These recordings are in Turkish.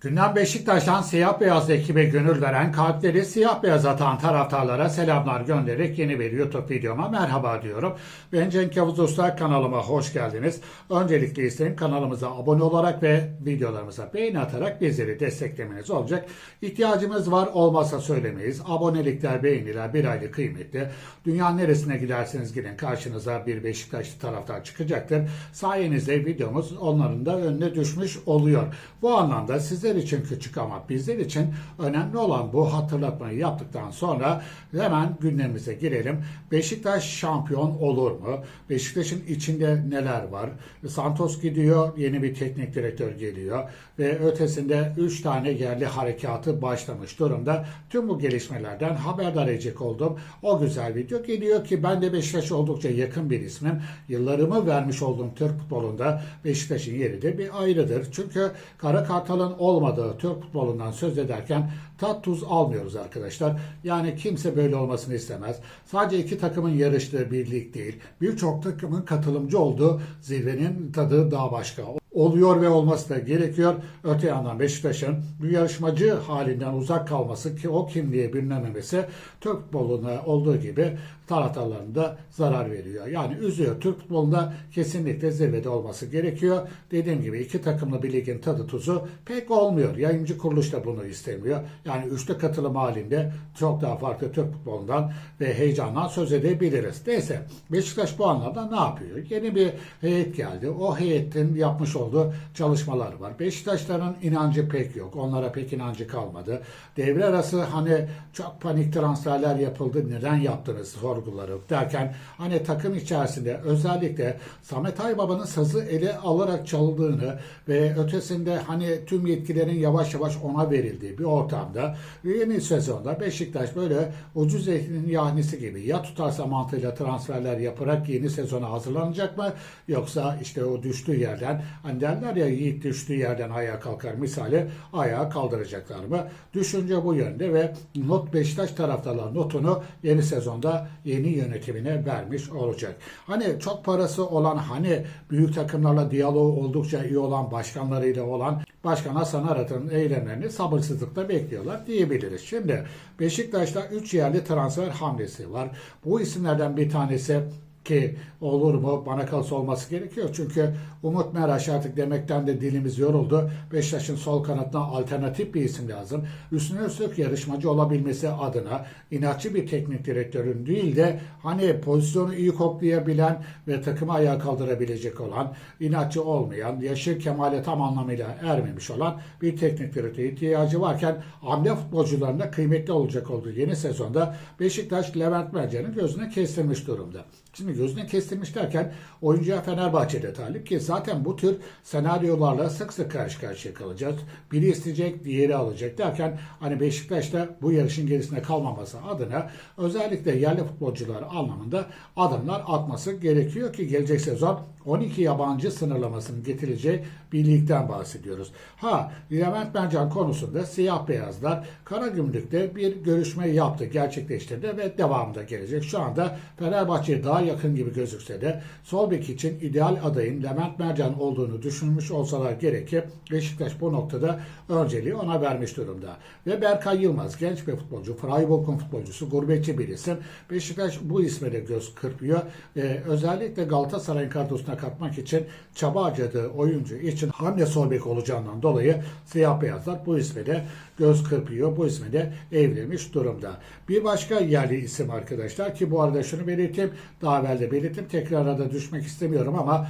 Gündem Beşiktaş'tan siyah beyaz ekibe gönül veren kalpleri siyah beyaz atan taraftarlara selamlar göndererek yeni bir YouTube videoma merhaba diyorum. Ben Cenk Yavuz Usta kanalıma hoş geldiniz. Öncelikle isterim kanalımıza abone olarak ve videolarımıza beğeni atarak bizleri desteklemeniz olacak. İhtiyacımız var olmazsa söylemeyiz. Abonelikler, beğeniler bir ayrı kıymetli. Dünyanın neresine giderseniz gidin karşınıza bir Beşiktaşlı taraftar çıkacaktır. Sayenizde videomuz onların da önüne düşmüş oluyor. Bu anlamda sizler için küçük ama bizler için önemli olan bu hatırlatmayı yaptıktan sonra hemen gündemimize girelim. Beşiktaş şampiyon olur mu? Beşiktaş'ın içinde neler var? Santos gidiyor, yeni bir teknik direktör geliyor ve ötesinde 3 tane yerli harekatı başlamış durumda. Tüm bu gelişmelerden haberdar edecek oldum. O güzel video geliyor ki ben de Beşiktaş oldukça yakın bir ismim. Yıllarımı vermiş olduğum Türk futbolunda Beşiktaş'ın yeri de bir ayrıdır. Çünkü Kara Kartal'ın olmadığı Türk futbolundan söz ederken tat tuz almıyoruz arkadaşlar. Yani kimse böyle olmasını istemez. Sadece iki takımın yarıştığı bir lig değil. Birçok takımın katılımcı olduğu zirvenin tadı daha başka oluyor ve olması da gerekiyor. Öte yandan Beşiktaş'ın bir yarışmacı halinden uzak kalması ki o kimliğe bürünememesi Türk futboluna olduğu gibi taraftarlarına da zarar veriyor. Yani üzüyor. Türk futbolunda kesinlikle zirvede olması gerekiyor. Dediğim gibi iki takımlı bir ligin tadı tuzu pek olmuyor. Yayıncı kuruluş da bunu istemiyor. Yani üçlü katılım halinde çok daha farklı Türk futbolundan ve heyecandan söz edebiliriz. Neyse Beşiktaş bu anlamda ne yapıyor? Yeni bir heyet geldi. O heyetin yapmış olduğu çalışmalar var. Beşiktaşların inancı pek yok. Onlara pek inancı kalmadı. Devre arası hani çok panik transferler yapıldı. Neden yaptınız sorguları derken hani takım içerisinde özellikle Samet Aybaba'nın sazı ele alarak çaldığını ve ötesinde hani tüm yetkilerin yavaş yavaş ona verildiği bir ortamda yeni sezonda Beşiktaş böyle ucuz zeytinin yahnisi gibi ya tutarsa mantığıyla transferler yaparak yeni sezona hazırlanacak mı yoksa işte o düştüğü yerden hani derler ya yiğit düştüğü yerden ayağa kalkar misali ayağa kaldıracaklar mı? Düşünce bu yönde ve not Beşiktaş taraftarlar notunu yeni sezonda yeni yönetimine vermiş olacak. Hani çok parası olan hani büyük takımlarla diyaloğu oldukça iyi olan başkanlarıyla olan Başkan Hasan Arat'ın eylemlerini sabırsızlıkla bekliyorlar diyebiliriz. Şimdi Beşiktaş'ta 3 yerli transfer hamlesi var. Bu isimlerden bir tanesi ki olur mu bana kalsa olması gerekiyor. Çünkü Umut Meraş artık demekten de dilimiz yoruldu. Beşiktaş'ın sol kanatına alternatif bir isim lazım. Üstüne üstlük yarışmacı olabilmesi adına inatçı bir teknik direktörün değil de hani pozisyonu iyi koklayabilen ve takımı ayağa kaldırabilecek olan, inatçı olmayan, yaşı kemale tam anlamıyla ermemiş olan bir teknik direktör ihtiyacı varken hamle futbolcularında kıymetli olacak olduğu yeni sezonda Beşiktaş Levent Mercan'ın gözüne kestirmiş durumda. Şimdi gözüne kestirmiş derken oyuncuya Fenerbahçe'de talip ki zaten bu tür senaryolarla sık sık karşı karşıya kalacağız. Biri isteyecek, diğeri alacak derken hani Beşiktaş'ta bu yarışın gerisine kalmaması adına özellikle yerli futbolcular anlamında adımlar atması gerekiyor ki gelecek sezon 12 yabancı sınırlamasının getireceği bir ligden bahsediyoruz. Ha, Levent Mercan konusunda siyah beyazlar Karagümrük'te bir görüşme yaptı, gerçekleştirdi ve devamında gelecek. Şu anda Fenerbahçe'ye daha yakın gibi gözükse de sol bek için ideal adayın Levent Mercan olduğunu düşünmüş olsalar gerekir. Beşiktaş bu noktada önceliği ona vermiş durumda. Ve Berkay Yılmaz genç bir futbolcu, Freiburg'un futbolcusu, gurbetçi bir isim. Beşiktaş bu isme de göz kırpıyor. Ee, özellikle Galatasaray'ın kadrosuna katmak için çaba harcadığı oyuncu için hamle sol bek olacağından dolayı siyah beyazlar bu isme de göz kırpıyor. Bu isme de evlenmiş durumda. Bir başka yerli isim arkadaşlar ki bu arada şunu belirteyim. Daha evvel de belirttim. Tekrara da düşmek istemiyorum ama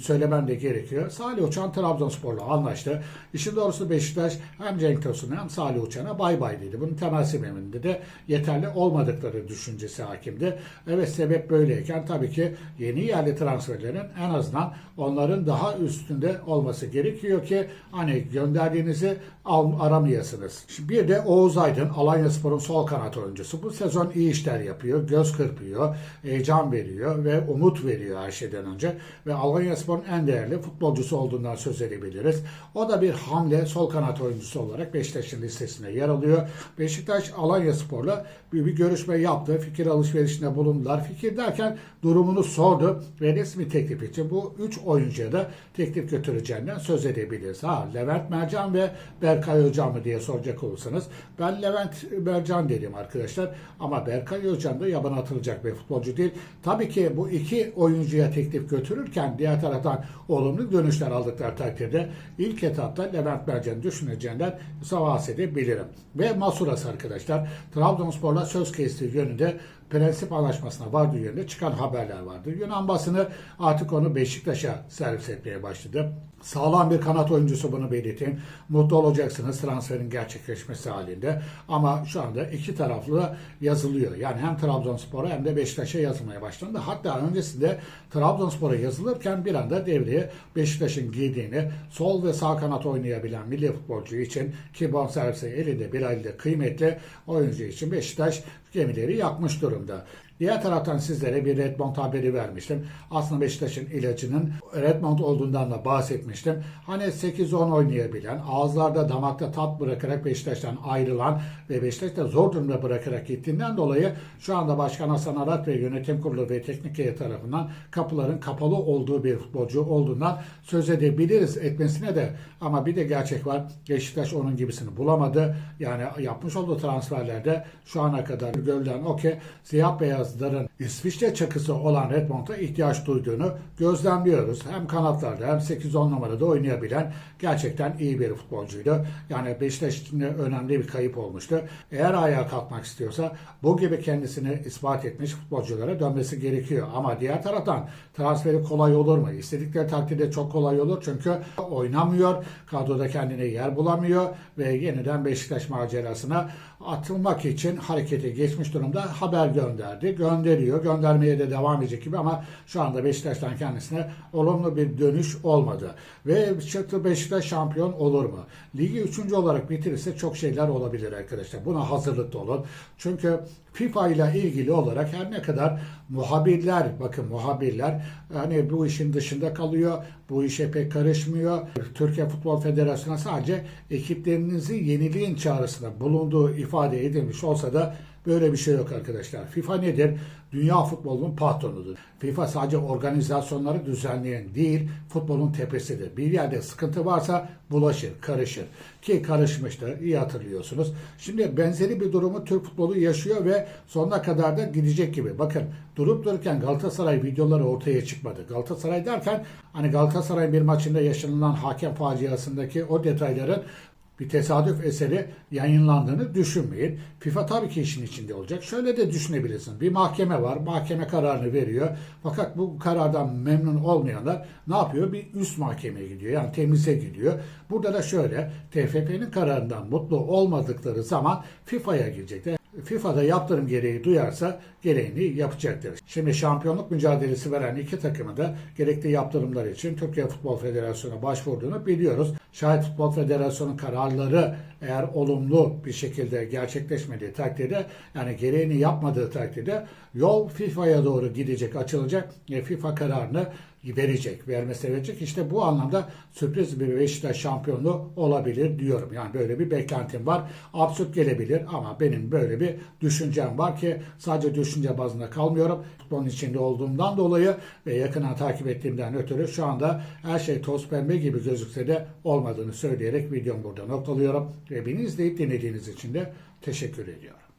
söylemem de gerekiyor. Salih Uçan Trabzonspor'la anlaştı. İşin doğrusu Beşiktaş hem Cenk Tosun'a hem Salih Uçan'a bay bay dedi. Bunun temel sebebinde de yeterli olmadıkları düşüncesi hakimdi. Evet sebep böyleyken tabii ki yeni yerli transferlerin en azından onların daha üstünde olması gerekiyor ki hani gönderdiğinizi aramayasınız. Bir de Oğuz Aydın Alanya Spor'un sol kanat oyuncusu. Bu sezon iyi işler yapıyor. Göz kırpıyor. Heyecan veriyor ve umut veriyor her şeyden önce. Ve Alanya Spor'un en değerli futbolcusu olduğundan söz edebiliriz. O da bir hamle sol kanat oyuncusu olarak Beşiktaş'ın listesine yer alıyor. Beşiktaş Alanya Spor'la bir, bir görüşme yaptı. Fikir alışverişinde bulundular. Fikir derken durumunu sordu ve resmi teklif için bu 3 oyuncuya da teklif götüreceğinden söz edebiliriz. Ha Levent Mercan ve Berkay Hocam mı diye soracak olursanız ben Levent Mercan dedim arkadaşlar ama Berkay Hocam da yabana atılacak bir futbolcu değil. Tabii ki bu iki oyuncuya teklif götürürken diğer taraftan olumlu dönüşler aldıkları takdirde ilk etapta Levent Mercan'ı düşüneceğinden savas edebilirim. Ve Masuras arkadaşlar Trabzonspor'la söz kestiği yönünde prensip anlaşmasına vardığı yönünde çıkan haberler vardı. Yunan basını artık onu Beşiktaş'a servis etmeye başladı. Sağlam bir kanat oyuncusu bunu belirteyim. Mutlu olacaksınız transferin gerçekleşmesi halinde. Ama şu anda iki taraflı yazılıyor. Yani hem Trabzonspor'a hem de Beşiktaş'a yazılmaya başlandı. Hatta öncesinde Trabzonspor'a yazılırken bir anda devreye Beşiktaş'ın giydiğini sol ve sağ kanat oynayabilen milli futbolcu için ki bonservisi elinde bir ayda kıymetli oyuncu için Beşiktaş gemileri yakmış durumda. Diğer taraftan sizlere bir Redmond haberi vermiştim. Aslında Beşiktaş'ın ilacının Redmond olduğundan da bahsetmiştim. Hani 8-10 oynayabilen, ağızlarda damakta tat bırakarak Beşiktaş'tan ayrılan ve Beşiktaş'ta zor durumda bırakarak gittiğinden dolayı şu anda Başkan Hasan Arat ve yönetim kurulu ve teknik heyet tarafından kapıların kapalı olduğu bir futbolcu olduğundan söz edebiliriz etmesine de ama bir de gerçek var. Beşiktaş onun gibisini bulamadı. Yani yapmış olduğu transferlerde şu ana kadar görülen o ki siyah beyazların İsviçre çakısı olan Redmond'a ihtiyaç duyduğunu gözlemliyoruz. Hem kanatlarda hem 8-10 numarada oynayabilen gerçekten iyi bir futbolcuydu. Yani Beşiktaş için önemli bir kayıp olmuştu. Eğer ayağa kalkmak istiyorsa bu gibi kendisini ispat etmiş futbolculara dönmesi gerekiyor. Ama diğer taraftan transferi kolay olur mu? İstedikleri takdirde çok kolay olur çünkü oynamıyor. Kadroda kendine yer bulamıyor ve yeniden Beşiktaş macerasına atılmak için harekete geçmiş durumda haber gönderdi. Gönderiyor. Göndermeye de devam edecek gibi ama şu anda Beşiktaş'tan kendisine olumlu bir dönüş olmadı. Ve çıktı Beşiktaş şampiyon olur mu? Ligi üçüncü olarak bitirirse çok şeyler olabilir arkadaşlar. Buna hazırlıklı olun. Çünkü FIFA ile ilgili olarak her ne kadar muhabirler, bakın muhabirler hani bu işin dışında kalıyor, bu işe pek karışmıyor. Türkiye Futbol Federasyonu sadece ekiplerinizi yeniliğin çağrısında bulunduğu ifade edilmiş olsa da böyle bir şey yok arkadaşlar. FIFA nedir? Dünya futbolunun patronudur. FIFA sadece organizasyonları düzenleyen değil, futbolun tepesidir. Bir yerde sıkıntı varsa bulaşır, karışır. Ki karışmıştır, iyi hatırlıyorsunuz. Şimdi benzeri bir durumu Türk futbolu yaşıyor ve sonuna kadar da gidecek gibi. Bakın durup dururken Galatasaray videoları ortaya çıkmadı. Galatasaray derken hani Galatasaray bir maçında yaşanılan hakem faciasındaki o detayların bir tesadüf eseri yayınlandığını düşünmeyin. FIFA tabii ki işin içinde olacak. Şöyle de düşünebilirsin. Bir mahkeme var. Mahkeme kararını veriyor. Fakat bu karardan memnun olmayanlar ne yapıyor? Bir üst mahkemeye gidiyor. Yani temize gidiyor. Burada da şöyle TFF'nin kararından mutlu olmadıkları zaman FIFA'ya gidecekler. FIFA'da yaptırım gereği duyarsa gereğini yapacaktır. Şimdi şampiyonluk mücadelesi veren iki takımı da gerekli yaptırımlar için Türkiye Futbol Federasyonu'na başvurduğunu biliyoruz. Şayet Futbol Federasyonu kararları eğer olumlu bir şekilde gerçekleşmediği takdirde yani gereğini yapmadığı takdirde yol FIFA'ya doğru gidecek, açılacak ve FIFA kararını verecek, vermesi verecek. İşte bu anlamda sürpriz bir Beşiktaş şampiyonluğu olabilir diyorum. Yani böyle bir beklentim var. Absürt gelebilir ama benim böyle bir düşüncem var ki sadece düşünce bazında kalmıyorum. Futbolun içinde olduğumdan dolayı ve yakından takip ettiğimden ötürü şu anda her şey toz pembe gibi gözükse de olmadığını söyleyerek videomu burada noktalıyorum. Beni izleyip dinlediğiniz için de teşekkür ediyorum.